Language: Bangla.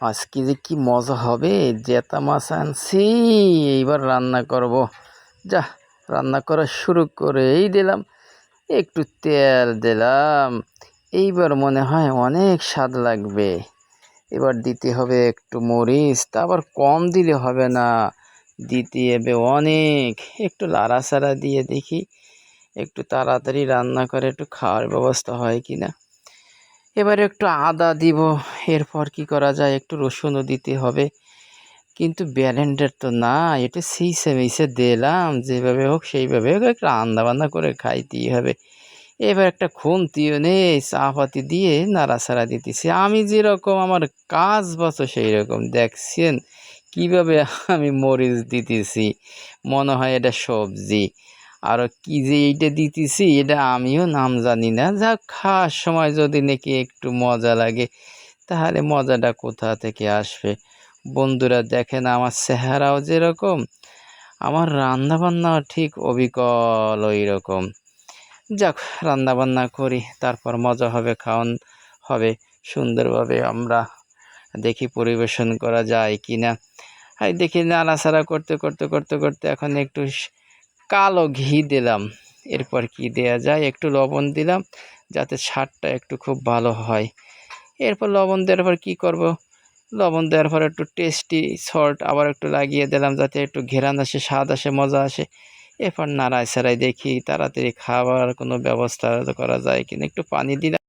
আজকে যে কি মজা হবে জেতা মাছ আনছি, এইবার রান্না করব। যা, রান্না করা শুরু করেই দিলাম, একটু তেল দিলাম, এইবার মনে হয় অনেক স্বাদ লাগবে। এবার দিতে হবে একটু মরিচ, তা আবার কম দিলে হবে না, দিতে হবে অনেক, একটু লাড়াচাড়া দিয়ে দেখি, একটু তাড়াতাড়ি রান্না করে একটু খাওয়ার ব্যবস্থা হয় কি না এবারে একটু আদা দিব এরপর কি করা যায়? একটু রসুনও দিতে হবে। কিন্তু ব্যালেন্ডার তো না এটা সেইসে মিশে দিলাম। যেভাবে হোক, সেইভাবে হোক, একটু রান্না বান্না করে খাইতেই হবে। এবার একটা খুন্তিও নেই। চাপাতি দিয়ে নাড়াচাড়া দিতেছি। আমি যেরকম আমার কাজ বছর সেই রকম দেখছেন কীভাবে আমি মরিচ দিতেছি। মনে হয় এটা সবজি। আর কি যে এইটা দিতেছি, এটা আমিও নাম জানি না। যা খাওয়ার সময় যদি নাকি একটু মজা লাগে। তাহলে মজাটা কোথা থেকে আসবে? বন্ধুরা, দেখেন আমার চেহারাও যেরকম, আমার রান্নাবান্নাও ঠিক অবিকল ওই রকম যাক, রান্নাবান্না করি, তারপর মজা হবে, খাওয়ান হবে, সুন্দরভাবে আমরা দেখি পরিবেশন করা যায় কি না আর দেখি নাড়াচাড়া করতে করতে করতে করতে এখন একটু কালো ঘি দিলাম। এরপর কি দেয়া যায়? একটু লবণ দিলাম, যাতে স্বাদটা একটু খুব ভালো হয়। এরপর লবণ দেওয়ার পর কী করব? লবণ দেওয়ার পর একটু টেস্টি সল্ট আবার একটু লাগিয়ে দিলাম যাতে একটু ঘেরান আসে, স্বাদ আসে, মজা আসে। এরপর নাড়ায় সারাই দেখি, তাড়াতাড়ি খাবার কোনো ব্যবস্থা করা যায় কিনা? একটু পানি দিলাম।